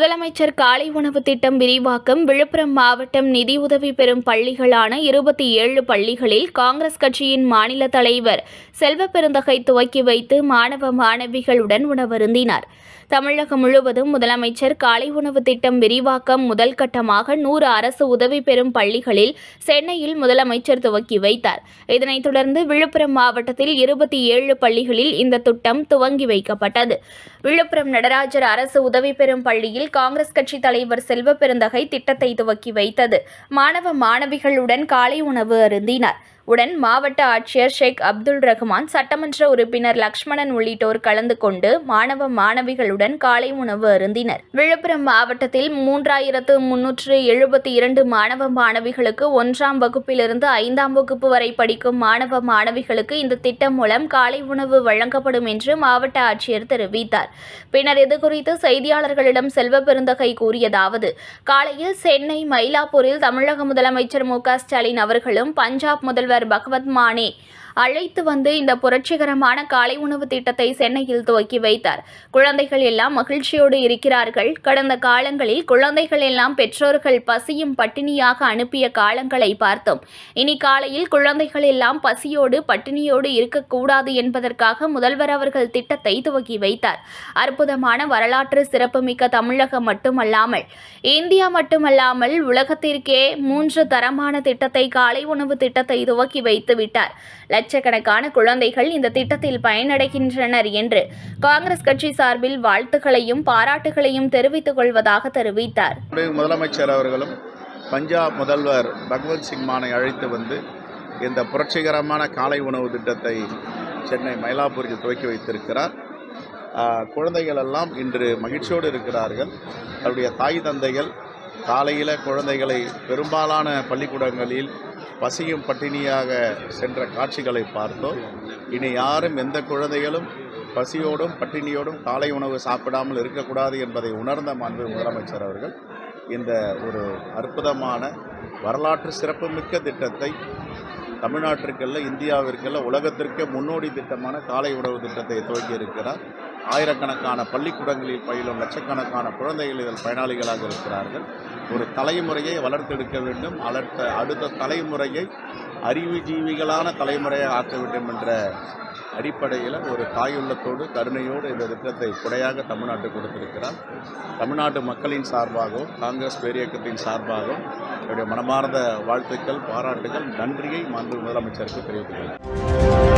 முதலமைச்சர் காலை உணவு திட்டம் விரிவாக்கம் விழுப்புரம் மாவட்டம் நிதியுதவி பெறும் பள்ளிகளான இருபத்தி ஏழு பள்ளிகளில் காங்கிரஸ் கட்சியின் மாநில தலைவர் செல்வ பெருந்தகை துவக்கி வைத்து மாணவ மாணவிகளுடன் உணவருந்தினார். தமிழகம் முழுவதும் முதலமைச்சர் காலை உணவு திட்டம் விரிவாக்கம் முதல் கட்டமாக நூறு அரசு உதவி பெறும் பள்ளிகளில் சென்னையில் முதலமைச்சர் துவக்கி வைத்தார். இதனைத் தொடர்ந்து விழுப்புரம் மாவட்டத்தில் இருபத்தி ஏழு பள்ளிகளில் இந்த திட்டம் துவங்கி வைக்கப்பட்டது. விழுப்புரம் நடராஜர் அரசு உதவி பெறும் பள்ளியில் காங்கிரஸ் கட்சி தலைவர் செல்வ பெருந்தகை திட்டத்தை துவக்கி வைத்தது. மாணவ மாணவிகளுடன் காலை உணவு அருந்தினார். உடன் மாவட்ட ஆட்சியர் ஷேக் அப்துல் ரஹ்மான் சட்டமன்ற உறுப்பினர் லக்ஷ்மணன் உள்ளிட்டோர் கலந்து கொண்டு மாணவ மாணவிகளுடன் காலை உணவு அருந்தினர். விழுப்புரம் மாவட்டத்தில் மூன்றாயிரத்து முன்னூற்று எழுபத்தி இரண்டு மாணவ மாணவிகளுக்கு ஒன்றாம் வகுப்பிலிருந்து ஐந்தாம் வகுப்பு வரை படிக்கும் மாணவ மாணவிகளுக்கு இந்த திட்டம் மூலம் காலை உணவு வழங்கப்படும் என்று மாவட்ட ஆட்சியர் தெரிவித்தார். பின்னர் இதுகுறித்து செய்தியாளர்களிடம் செல்வ பெருந்தகை கூறியதாவது காலையில் சென்னை மயிலாப்பூரில் தமிழக முதலமைச்சர் மு க ஸ்டாலின் அவர்களும் பஞ்சாப் முதல்வர் பகவத் மானே. அழைத்து வந்து இந்த புரட்சிகரமான காலை உணவு திட்டத்தை சென்னையில் துவக்கி வைத்தார். குழந்தைகள் எல்லாம் மகிழ்ச்சியோடு இருக்கிறார்கள். கடந்த காலங்களில் குழந்தைகள் எல்லாம் பெற்றோர்கள் பசியும் பட்டினியாக அனுப்பிய காலங்களை பார்த்தோம். இனி காலையில் குழந்தைகள் எல்லாம் பசியோடு பட்டினியோடு இருக்கக்கூடாது என்பதற்காக முதல்வர் அவர்கள் திட்டத்தை துவக்கி வைத்தார். அற்புதமான வரலாற்று சிறப்புமிக்க தமிழகம் மட்டுமல்லாமல் இந்தியா மட்டுமல்லாமல் உலகத்திற்கே மூன்று தரமான திட்டத்தை காலை உணவு திட்டத்தை துவக்கி வைத்து விட்டார். லட்சக்கணக்கான குழந்தைகள் இந்த திட்டத்தில் பயனடைகின்றனர் என்று காங்கிரஸ் கட்சி சார்பில் வாழ்த்துக்களையும் பாராட்டுகளையும் தெரிவித்துக் கொள்வதாக தெரிவித்தார். முதலமைச்சர் அவர்களும் பஞ்சாப் முதல்வர் பகவத் சிங் மானை அழைத்து வந்து இந்த புரட்சிகரமான காலை உணவு திட்டத்தை சென்னை மயிலாப்பூரில் துவக்கி வைத்திருக்கிறார். குழந்தைகள் எல்லாம் இன்று மகிழ்ச்சியோடு இருக்கிறார்கள். அவருடைய தாய் தந்தைகள் காலையில் குழந்தைகளை பெரும்பாலான பள்ளிக்கூடங்களில் பசியும் பட்டினியாக சென்ற காட்சிகளை பார்த்தோம். இனி யாரும் எந்த குழந்தைகளும் பசியோடும் பட்டினியோடும் காலை உணவு சாப்பிடாமல் இருக்கக்கூடாது என்பதை உணர்ந்த மாண்பு முதலமைச்சர் அவர்கள் இந்த ஒரு அற்புதமான வரலாற்று சிறப்புமிக்க திட்டத்தை தமிழ்நாட்டிற்கல்ல இந்தியாவிற்கல்ல உலகத்திற்கே முன்னோடி திட்டமான காலை உணவு திட்டத்தை துவக்கி இருக்கிறார் ஆயிரக்கணக்கான பள்ளிக்கூடங்களில் பயிலும் லட்சக்கணக்கான குழந்தைகள் இதில் பயனாளிகளாக இருக்கிறார்கள். ஒரு தலைமுறையை வளர்த்தெடுக்க வேண்டும். அடுத்த அடுத்த தலைமுறையை அறிவுஜீவிகளான தலைமுறையை ஆக்க வேண்டும் என்ற அடிப்படையில் ஒரு தாயுள்ளத்தோடு கருணையோடு இந்த திட்டத்தை குறையாக தமிழ்நாட்டுக்கு கொடுத்திருக்கிறார். தமிழ்நாட்டு மக்களின் சார்பாகவும் காங்கிரஸ் பேரியக்கத்தின் சார்பாகவும் என்னுடைய மனமார்ந்த வாழ்த்துக்கள் பாராட்டுகள் நன்றியை மாண்பு முதலமைச்சருக்கு தெரிவித்துள்ளேன்